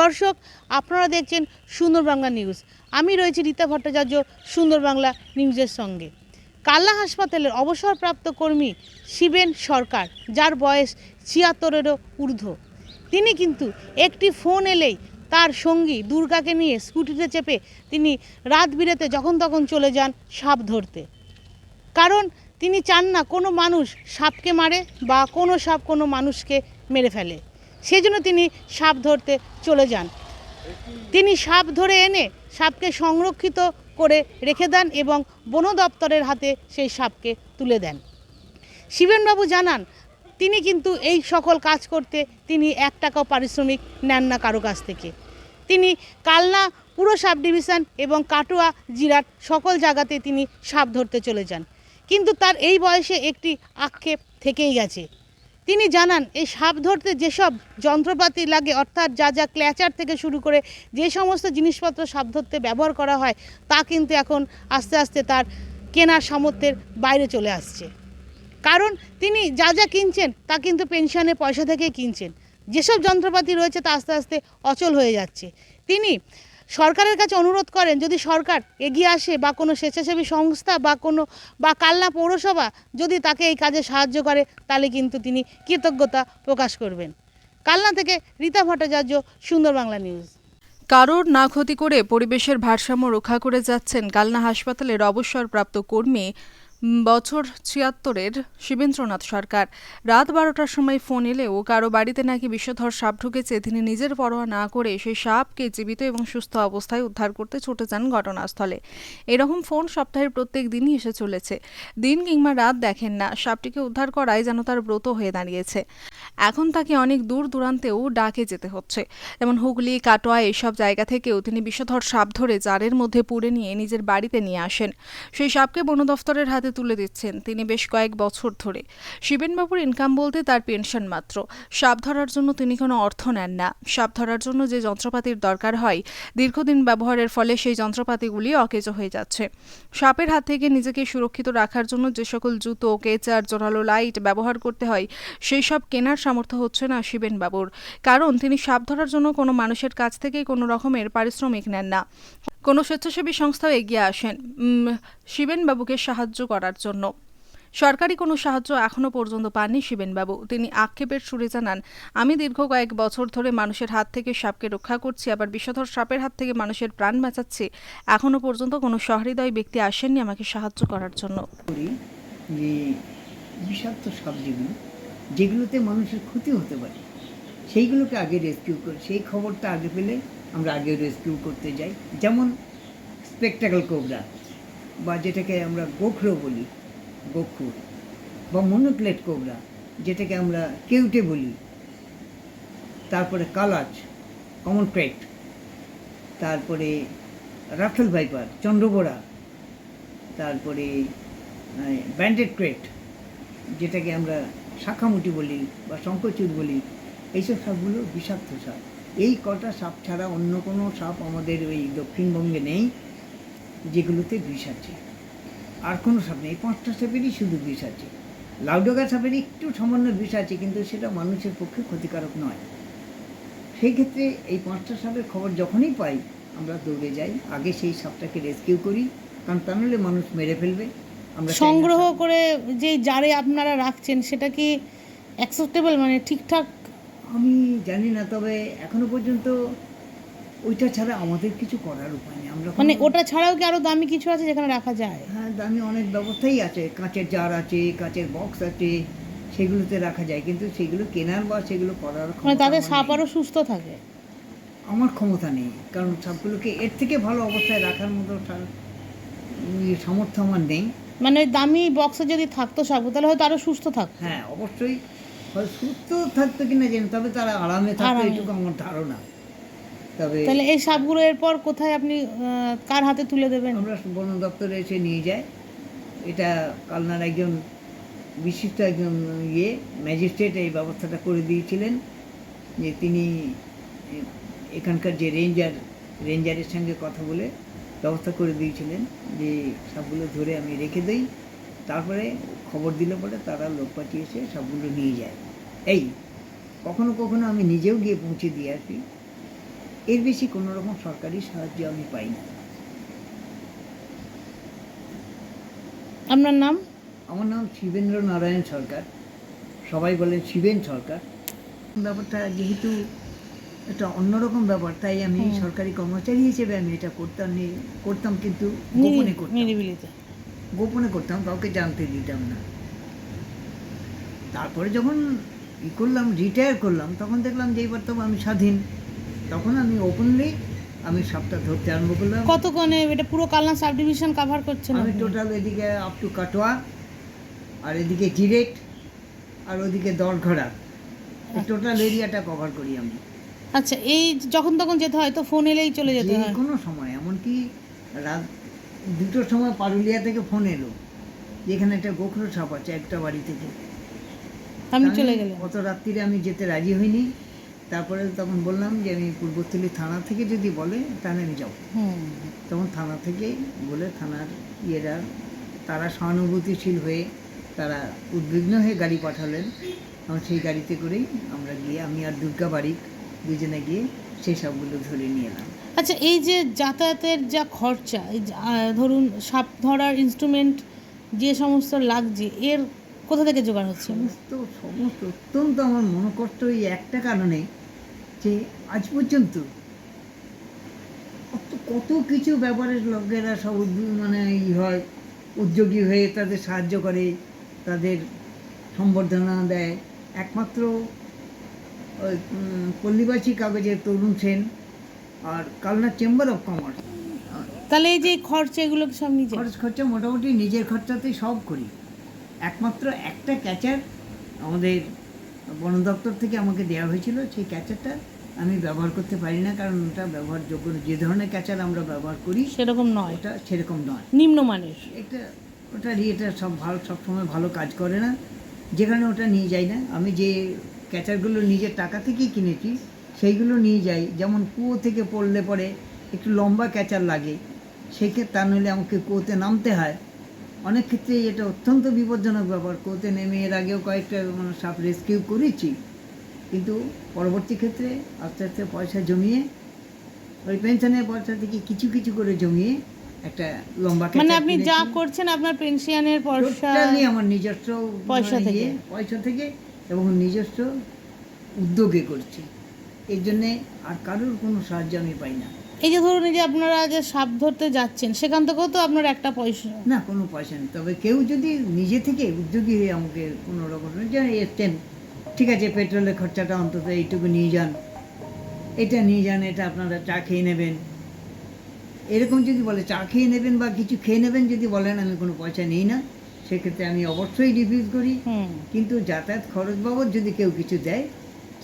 দর্শক, আপনারা দেখছেন সুন্দর বাংলা নিউজ। আমি রয়েছি রীতা ভট্টাচার্য, সুন্দর বাংলা নিউজের সঙ্গে। কাল্লা হাসপাতালের অবসরপ্রাপ্ত কর্মী শিবেন সরকার, যার বয়স ছিয়াত্তরেরও ঊর্ধ্ব। তিনি কিন্তু একটি ফোন এলেই তার সঙ্গী দুর্গাকে নিয়ে স্কুটিতে চেপে তিনি রাত বিরেতে যখন তখন চলে যান সাপ ধরতে। কারণ তিনি চান না কোনো মানুষ সাপকে মারে বা কোনো সাপ কোনো মানুষকে মেরে ফেলে। সেজন্য তিনি সাপ ধরতে চলে যান। তিনি সাপ ধরে এনে সাপকে সংরক্ষিত করে রেখে দেন এবং বন দপ্তরের হাতে সেই সাপকে তুলে দেন। শিবেনবাবু জানান, তিনি কিন্তু এই সকল কাজ করতে তিনি এক টাকাও পারিশ্রমিক নেন না কারও কাছ থেকে। তিনি কালনা, পুরো সাব ডিভিশন এবং কাটোয়া, জিরাট সকল জায়গাতে তিনি সাপ ধরতে চলে যান। কিন্তু তার এই বয়সে একটি আক্ষেপ থেকেই গেছে। তিনি জানান, এই সাপ ধরতে যেসব যন্ত্রপাতি লাগে, অর্থাৎ যা যা ক্ল্যাচার থেকে শুরু করে যে সমস্ত জিনিসপত্র সাপ ধরতে ব্যবহার করা হয়, তা কিন্তু এখন আস্তে আস্তে তার কেনার সামর্থ্যের বাইরে চলে আসছে। কারণ তিনি যা যা কিনছেন, তা কিন্তু পেনশনের পয়সা থেকেই কিনছেন। যেসব যন্ত্রপাতি রয়েছে, তা আস্তে আস্তে অচল হয়ে যাচ্ছে। তিনি সরকারের কাছে অনুরোধ করেন, যদি সরকার এগিয়ে আসে বা কোনো স্বেচ্ছাসেবী সংস্থা বা কোনো, বা কালনা পৌরসভা যদি তাকে এই কাজে সাহায্য করে, তাহলে কিন্তু তিনি কৃতজ্ঞতা প্রকাশ করবেন। কালনা থেকে রীতা ভট্টাচার্য, সুন্দর বাংলা নিউজ। কারোর না ক্ষতি করে পরিবেশের ভারসাম্য রক্ষা করে যাচ্ছেন কালনা হাসপাতালের অবসরপ্রাপ্ত কর্মী বছর ছিয়াত্তরের শিবেন্দ্রনাথ সরকার। রাত বারোটার সময় ফোন এলেও কারও বাড়িতে নাকি বিষধর সাপ ঢুকেছে, তিনি নিজের পরোয়া না করে সেই সাপকে জীবিত এবং সুস্থ অবস্থায় উদ্ধার করতে ছুটে যান ঘটনাস্থলে। এরকম ফোন সপ্তাহের প্রত্যেক দিনই এসে চলেছে। দিন কিংবা রাত দেখেন না, সাপটিকে উদ্ধার করাই যেন তার ব্রত হয়ে দাঁড়িয়েছে। এখন তাকে অনেক দূর দূরান্তেও ডাকে যেতে হচ্ছে। যেমন হুগলি, কাটোয়া এইসব জায়গা থেকেও তিনি বিষধর সাপ ধরে জারের মধ্যে পুড়ে নিয়ে নিজের বাড়িতে নিয়ে আসেন। সেই সাপকে বন দফতরের হাতে তুলে দিচ্ছেন তিনি বেশ কয়েক বছর ধরে। শিবেনবাবুর ইনকাম বলতে তার পেনশন মাত্র। সাপ ধরার জন্য তিনি কোনো অর্থ নেন না। সাপ ধরার জন্য যে যন্ত্রপাতির দরকার হয়, দীর্ঘদিন ব্যবহারের ফলে সেই যন্ত্রপাতিগুলি অকেজো হয়ে যাচ্ছে। সাপের হাত থেকে নিজেকে সুরক্ষিত রাখার জন্য যে সকল জুতো, কেচার, জোরালো লাইট ব্যবহার করতে হয়, সেই সব কেনার সামর্থ্য হচ্ছে না শিবেনবাবুর কারণ তিনি সাপ ধরার জন্য কোনো মানুষের কাছ থেকেই কোনো রকমের পারিশ্রমিক নেন না। কোনো স্বেচ্ছাসেবী সংস্থাও এগিয়ে আসেন শিবেনবাবুকে সাহায্য করার জন্য। সরকারি কোনো সাহায্য এখনও পর্যন্ত পাননি শিবেনবাবু তিনি আক্ষেপের সুরে জানান, আমি দীর্ঘ কয়েক বছর ধরে মানুষের হাত থেকে সাপকে রক্ষা করছি, আবার বিষধর সাপের হাত থেকে মানুষের প্রাণ বাঁচাচ্ছি। এখনও পর্যন্ত কোনো সহৃদয় ব্যক্তি আসেননি আমাকে সাহায্য করার জন্য। বিষাক্ত সাপ যেগুলো যেগুলোতে মানুষের ক্ষতি হতে পারে, সেইগুলোকে আগে রেস্কিউ করি, সেই খবরটা আগে পেলে আমরা আগে রেস্কিউ করতে যাই। যেমন স্পেকটাকল কোবরা বা যেটাকে আমরা গোখরো বলি, গোখুর বা মনোক্লেট কোবরা যেটাকে আমরা কেউটে বলি, তারপরে কালাচ কমন ক্রেট তারপরে রাফেল ভাইপার চন্দ্রবোড়া তারপরে ব্যান্ডেড ক্রেট যেটাকে আমরা শাখামুটি বলি বা শঙ্করচূড় বলি, এইসব সাপগুলো বিষাক্ত সাপ। এই কটা সাপ ছাড়া অন্য কোনো সাপ আমাদের ওই দক্ষিণবঙ্গে নেই, যেগুলোতে বিষ আছে। আর কোনো সাপ নেই পাঁচটা সাপেরই শুধু বিষ আছে। লাউডোগা সাপের একটু সামান্য বিষ আছে, কিন্তু সেটা মানুষের পক্ষে ক্ষতিকারক নয়। সেই ক্ষেত্রে এই পাঁচটা সাপের খবর যখনই পাই, আমরা দৌড়ে যাই, আগে সেই সাপটাকে রেস্কিউ করি, কারণ তা নাহলে মানুষ মেরে ফেলবে। সংগ্রহ করে যে জারে আপনারা রাখছেন সেটা কি অ্যাকসেপ্টেবল মানে ঠিকঠাক? আমি জানি না তবে এখনও পর্যন্ত ওইটা ছাড়া আমাদের কিছু করার উপায় নেই। আমরা মানে ওটা ছাড়াও কি আরও দামি কিছু আছে যেখানে রাখা যায়? হ্যাঁ দামি অনেক ব্যবস্থাই আছে। কাঁচের জার আছে কাঁচের বক্স আছে সেগুলোতে রাখা যায়। কিন্তু সেগুলো কেনার বা সেগুলো করার মানে তাদের সাপ নেই। আরও সুস্থ থাকে? আমার ক্ষমতা নেই কারণ সাপগুলোকে এর থেকে ভালো অবস্থায় রাখার মতো সা- সামর্থ্য আমার নেই। মানে ওই দামি বক্সে যদি থাকতো সাপ তাহলে হয়তো আরও সুস্থ থাকতো। হ্যাঁ অবশ্যই। সুস্থ থাকতো কিনা জানি তবে তারা আরামে থাকতো। এটুকু আমার ধারণা। তবে তাহলে এই সাপগুলো এরপর কোথায় আপনি কার হাতে তুলে দেবেন? আমরা বন দপ্তরে এসে নিয়ে যাই। এটা কালনার একজন বিশিষ্ট একজন ইয়ে ম্যাজিস্ট্রেট এই ব্যবস্থাটা করে দিয়েছিলেন যে তিনি এখানকার যে রেঞ্জার রেঞ্জারের সঙ্গে কথা বলে ব্যবস্থা করে দিয়েছিলেন যে সবগুলো ধরে আমি রেখে দিই। তারপরে খবর দিলে পরে তারা লোক পাঠিয়ে এসে সবগুলো নিয়ে যায়। এই কখনো কখনো আমি নিজেও গিয়ে পৌঁছে দিয়ে আসি। এর বেশি কোনো রকম সরকারি সাহায্য আমি পাই না। আপনার নাম? আমার নাম শিবেন্দ্র নারায়ণ সরকার। সবাই বলেন শিবেন সরকার। ব্যাপারটা যেহেতু একটা অন্যরকম ব্যাপার তাই আমি সরকারি কর্মচারী হিসেবে আমি এটা করতাম করতাম কিন্তু গোপনে করতাম। নিরিবিলিতে। গোপনে করতাম কাউকে জানতে দিতাম না। তারপরে যখন ই করলাম রিটায়ার করলাম তখন দেখলাম যে এবার তো আমি স্বাধীন। তখন আমি ওপেনলি আমি সবটা ধরতে আরম্ভ করলাম। কত কোণে এটা পুরো কালনা সাব ডিভিশন কভার করছেন আমি? টোটাল এদিকে আপ টু কাটোয়া আর এদিকে জিরেট আর ওদিকে দরঘড়া। টোটাল এরিয়াটা কভার করি আমি। আচ্ছা এই যখন তখন যেতে হয় তো ফোন এলেই চলে যেতে হয়। কোনো সময় এমনকি রাত দুটোর সময় পারুলিয়া থেকে ফোন এলো যেখানে একটা গোখরো সাপ আছে একটা বাড়ি থেকে। আমি চলে গেলাম। অত রাত্রিরে আমি যেতে রাজি হইনি। তারপরে তখন বললাম যে আমি পূর্বস্থলী থানা থেকে যদি বলে তাহলে আমি যাব। তখন থানা থেকে বলে থানার ইয়েরা তারা সহানুভূতিশীল হয়ে তারা উদ্বিগ্ন হয়ে গাড়ি পাঠালেন। এবং সেই গাড়িতে করেই আমরা গিয়ে আমি আর দুর্গা বাড়ি দুজনে গিয়ে সেই সবগুলো ধরে নিয়ে এলাম। আচ্ছা এই যে যাতায়াতের যা খরচা এই ধরুন সাপ ধরার ইনস্ট্রুমেন্ট যে সমস্ত লাগছে এর কোথা থেকে জোগাড় হচ্ছে? সমস্ত সমস্ত অত্যন্ত আমার মনোকষ্ট এই একটা কারণে যে আজ পর্যন্ত কত কত কিছু ব্যাপারের লোকেরা সব উদ্যোগ- মানে ই হয় উদ্যোগী হয়ে তাদের সাহায্য করে তাদের সম্বর্ধনা দেয়। একমাত্র ওই পল্লীবাসী কাগজের তরুণ সেন আর কালনা চেম্বার অফ কমার্স। তাহলে এই যে খরচা এগুলো সব নিজে খরচ খরচা মোটামুটি নিজের খরচাতেই সব করি। একমাত্র একটা ক্যাচার আমাদের বন দপ্তর থেকে আমাকে দেওয়া হয়েছিল সেই ক্যাচারটা আমি ব্যবহার করতে পারি না কারণ ওটা ব্যবহারযোগ্য। যে ধরনের ক্যাচার আমরা ব্যবহার করি সেরকম নয়। ওটা সেরকম নয়। নিম্নমানের এটা ওটা ইয়েটা সব ভালো সবসময় ভালো কাজ করে না। যেখানে ওটা নিয়ে যাই না আমি যে ক্যাচারগুলো নিজের টাকা থেকেই কিনেছি সেইগুলো নিয়ে যাই। যেমন কুয়ো থেকে পড়লে পরে একটু লম্বা ক্যাচার লাগে সেক্ষেত্রে তা নইলে আমাকে কুয়োতে নামতে হয়। অনেক ক্ষেত্রে এটা অত্যন্ত বিপজ্জনক ব্যাপার কুয়োতে নেমে এর আগেও কয়েকটা মানে সাপ রেস্কিউ করেছি। কিন্তু পরবর্তী ক্ষেত্রে আস্তে আস্তে পয়সা জমিয়ে ওই পেনশনের পয়সা থেকে কিছু কিছু করে জমিয়ে একটা লম্বা মানে আপনি যা করছেন আপনার পেনশনের পয়সা আমার নিজস্ব পয়সা মানে থেকে। ইয়ে, পয়সা থেকে এবং নিজস্ব উদ্যোগে করছি। এই জন্যে আর কারোর কোনো সাহায্য আমি পাই না। এই যে ধরুন এই যে আপনারা যে সাপ ধরতে যাচ্ছেন সেখান থেকেও তো আপনার একটা পয়সা। না কোনো পয়সা নেই। তবে কেউ যদি নিজে থেকে উদ্যোগী হয়ে আমাকে কোনো রকম যে এসছেন ঠিক আছে পেট্রোলের খরচাটা অন্তত এইটুকু নিয়ে যান। এটা নিয়ে যান এটা আপনারা চা খেয়ে নেবেন। এরকম যদি বলে চা খেয়ে নেবেন বা কিছু খেয়ে নেবেন যদি বলেন আমি কোনো পয়সা নিই না। সেক্ষেত্রে আমি অবশ্যই রিফিউজ করি। কিন্তু যাতায়াত খরচ বাবদ যদি কেউ কিছু দেয়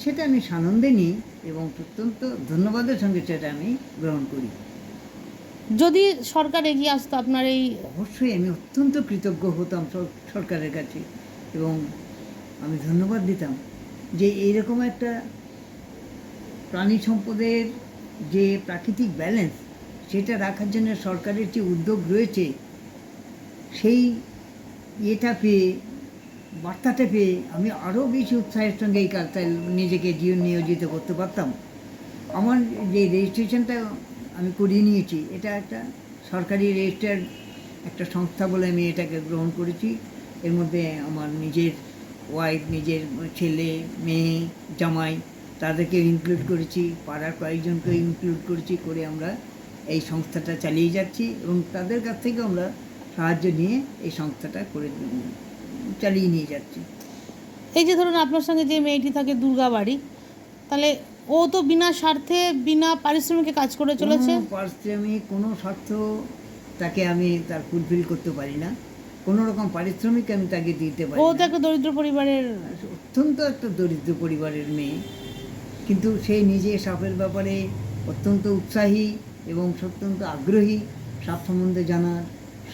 সেটা আমি সানন্দে নিই এবং অত্যন্ত ধন্যবাদের সঙ্গে সেটা আমি গ্রহণ করি। যদি সরকার এগিয়ে আসতো আপনার এই অবশ্যই আমি অত্যন্ত কৃতজ্ঞ হতাম সরকারের কাছে এবং আমি ধন্যবাদ দিতাম যে এইরকম একটা প্রাণী সম্পদের যে প্রাকৃতিক ব্যালেন্স সেটা রাখার জন্য সরকারের যে উদ্যোগ রয়েছে সেই ইয়েটা পেয়ে, বার্তাটা পেয়ে আমি আরও বেশি উৎসাহের সঙ্গে এই কাজটায় নিজেকে জীবন নিয়োজিত করতে পারতাম। আমার যে রেজিস্ট্রেশনটা আমি করিয়ে নিয়েছি, এটা একটা সরকারি রেজিস্টার্ড একটা সংস্থা বলে আমি এটাকে গ্রহণ করেছি। এর মধ্যে আমার নিজের ওয়াইফ নিজের ছেলে, মেয়ে, জামাই তাদেরকে ইনক্লুড করেছি, পাড়ার কয়েকজনকে ইনক্লুড করেছি করে আমরা এই সংস্থাটা চালিয়ে যাচ্ছি এবং তাদের কাছ থেকে আমরা সাহায্য নিয়ে এই সংস্থাটা করে চালিয়ে নিয়ে যাচ্ছি। এই যে ধরুন আপনার সঙ্গে যে মেয়েটি থাকে দুর্গাবাড়ি তাহলে ও তো বিনা স্বার্থে বিনা পারিশ্রমিকে কাজ করে চলেছে? পারিশ্রমিক কোনো স্বার্থ তাকে আমি তার ফুলফিল করতে পারি না। কোনো রকম পারিশ্রমিক আমি তাকে দিতে পারি ও তো একটা দরিদ্র পরিবারের অত্যন্ত একটা দরিদ্র পরিবারের মেয়ে। কিন্তু সে নিজে সাপের ব্যাপারে অত্যন্ত উৎসাহী এবং অত্যন্ত আগ্রহী। সাপ সম্বন্ধে জানার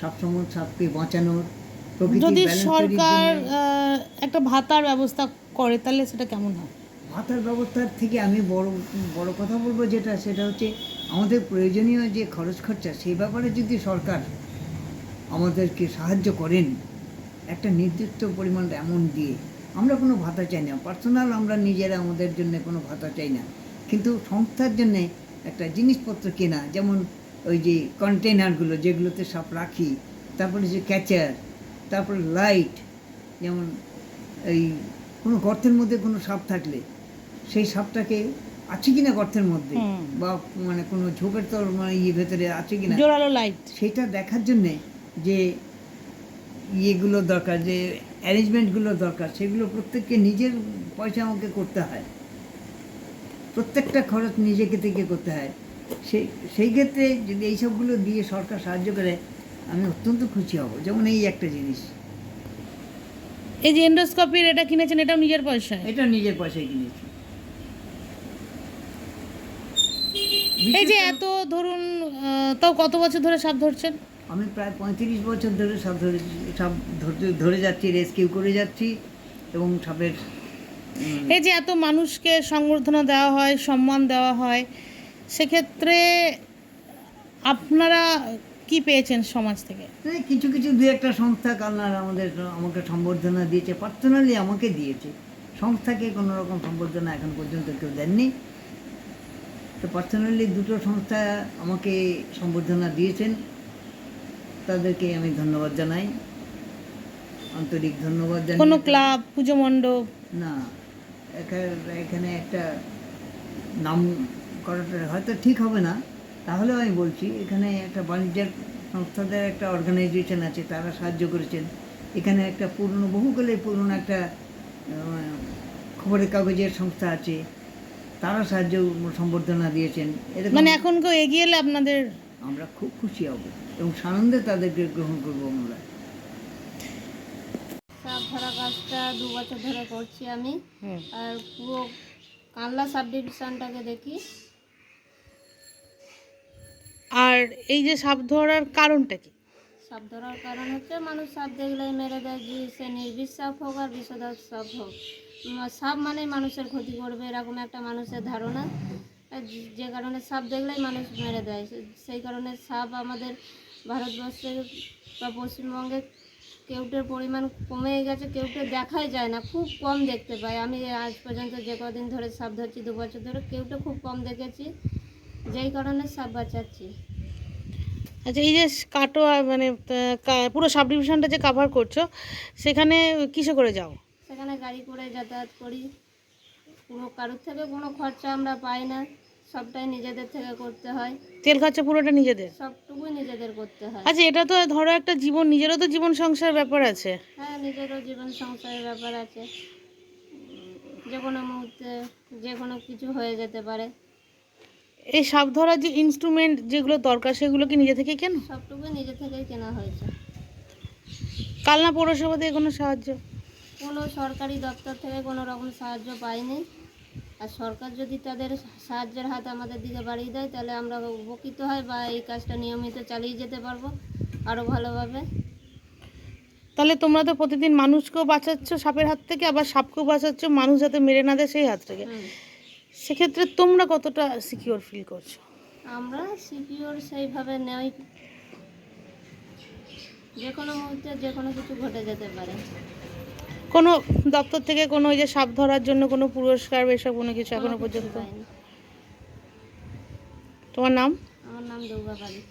সাপ সম্বন্ধে সাপকে বাঁচানোর যদি সরকার একটা ভাতার ব্যবস্থা করে তাহলে সেটা কেমন হয়? ভাতার ব্যবস্থার থেকে আমি বড় বড় কথা বলব যেটা সেটা হচ্ছে আমাদের প্রয়োজনীয় যে খরচ খরচা সেই ব্যাপারে যদি সরকার আমাদেরকে সাহায্য করেন একটা নির্দিষ্ট পরিমাণ অ্যামাউন্ট দিয়ে আমরা কোনো ভাতা চাই না। পার্সোনাল আমরা নিজেরা আমাদের জন্য কোনো ভাতা চাই না। কিন্তু সংস্থার জন্যে একটা জিনিসপত্র কেনা যেমন ওই যে কন্টেনারগুলো যেগুলোতে সাপ রাখি। তারপরে যে ক্যাচার তারপরে লাইট যেমন এই কোনো গর্তের মধ্যে কোনো সাপ থাকলে সেই সাপটাকে আছে কিনা গর্তের মধ্যে? বা মানে কোনো ঝোপের তোর মানে ইয়ে ভেতরে আছে কিনা? জোরালো লাইট সেটা দেখার জন্যে যে ইয়েগুলো দরকার যে অ্যারেঞ্জমেন্টগুলো দরকার সেগুলো প্রত্যেককে নিজের পয়সা আমাকে করতে হয়। প্রত্যেকটা খরচ নিজেকে থেকে করতে হয়। সেই সেই ক্ষেত্রে যদি এইসবগুলো দিয়ে সরকার সাহায্য করে আমি অত্যন্ত খুশি হব। যেমন এই একটা জিনিস। এই যে এন্ডোস্কোপির এটা কিনেছেন এটাও নিজের পয়সায়? এটা নিজের পয়সায় কিনেছি। এই যে এত ধরুন তাও কত বছর ধরে সাপ ধরছেন? আমি প্রায় পঁয়ত্রিশ বছর ধরে সাপ ধরে সব ধরতে ধরে যাচ্ছি রেস্কিউ করে যাচ্ছি এবং সাপের এই যে এত মানুষকে সংবর্ধনা দেওয়া হয় সম্মান দেওয়া হয় সেক্ষেত্রে আপনারা কি পেয়েছেন সমাজ থেকে? কিছু কিছু দু একটা সংস্থা কালনার আমাদের আমাকে সম্বর্ধনা দিয়েছে পার্সোনালি আমাকে দিয়েছে। সংস্থাকে কোনো রকম সম্বর্ধনা এখন পর্যন্ত কেউ দেননি। তো পার্সোনালি দুটো সংস্থা আমাকে সম্বর্ধনা দিয়েছেন। তাদেরকে আমি ধন্যবাদ জানাই। আন্তরিক ধন্যবাদ জানাই কোনো ক্লাব পুজো মণ্ডপ? না এখা- এখানে একটা নাম করাটা হয়তো ঠিক হবে না। তাহলেও আমি বলছি এখানে একটা বাণিজ্যের সংস্থাদের একটা অর্গানাইজেশন আছে তারা সাহায্য করেছেন। এখানে একটা পুরনো বহুকালের পুরনো একটা খবরের কাগজের সংস্থা আছে। তারা সাহায্য সম্বর্ধনা দিয়েছেন। মানে এখন কেউ এগিয়ে এলে আপনাদের আমরা খুব খুশি হব এবং সানন্দে তাদেরকে গ্রহণ করব আমরা। সাপ ধরা কাজটা দু বছর ধরে করছি আমি। আর পুরো কানলা সাব ডিভিশনটাকে দেখি। আর এই যে সাপ ধরার কারণটা কি? সাপ ধরার কারণ হচ্ছে মানুষ সাপ দেখলেই মেরে দেয়, যে সে নির্বিষ সাপ হোক আর বিষধর সাপ হোক সাপ মানেই মানুষের ক্ষতি করবে, এরকম একটা মানুষের ধারণা। যে- কারণে সাপ দেখলেই মানুষ মেরে দেয় সেই কারণে সাপ আমাদের ভারতবর্ষে বা পশ্চিমবঙ্গে কেউটের পরিমাণ কমে গেছে, কেউটে দেখাই যায় না, খুব কম দেখতে পাই আমি আজ পর্যন্ত যে কদিন ধরে সাপ ধরছি, দু বছর ধরে কেউটে খুব কম দেখেছি। যেই কারণে সাপ বাঁচাচ্ছি। আচ্ছা এই যে কাটোয়া মানে পুরো সাব ডিভিশনটা যে কাভার করছ সেখানে কিসে করে যাও? সেখানে গাড়ি করে যাতায়াত করি। পুরো কারোর থেকে কোনো খরচা আমরা পাই না। সবটাই নিজেদের থেকে করতে হয়। তেল খরচা পুরোটা নিজেদের? সবটুকুই নিজেদের করতে হয়। আচ্ছা এটা তো ধরো একটা জীবন নিজেরও তো জীবন সংসার ব্যাপার আছে। হ্যাঁ নিজেরও জীবন সংসারের ব্যাপার আছে। যে কোনো মুহূর্তে যে কোনো কিছু হয়ে যেতে পারে। এই সাপ ধরার যে ইনস্ট্রুমেন্ট যেগুলো দরকার সেগুলো কি নিজে থেকে কেন? সবটুকু নিজে থেকেই কেনা হয়েছে। কালনা পৌরসভা থেকে কোনো সাহায্য? কোনো সরকারি দপ্তর থেকে কোনো রকম সাহায্য পাইনি। আর সরকার যদি তাদের সাহায্যের হাত আমাদের দিকে বাড়িয়ে দেয় তাহলে আমরা উপকৃত হয় বা এই কাজটা নিয়মিত চালিয়ে যেতে পারব আরও ভালোভাবে। তাহলে তোমরা তো প্রতিদিন মানুষকেও বাঁচাচ্ছ সাপের হাত থেকে আবার সাপকেও বাঁচাচ্ছ মানুষ যাতে মেরে না দেয় সেই হাত থেকে। সেক্ষেত্রে তোমরা কতটা সিকিওর ফিল করছ? আমরা সিকিওর সেইভাবে নেই। যে কোনো মুহূর্তে যে কোনো কিছু ঘটে যেতে পারে। কোনো দপ্তর থেকে কোনো ওই যে সাপ ধরার জন্য কোনো পুরস্কার এসব কোনো কিছু এখনও পর্যন্ত। তোমার নাম? আমার নাম দুর্গা পালিত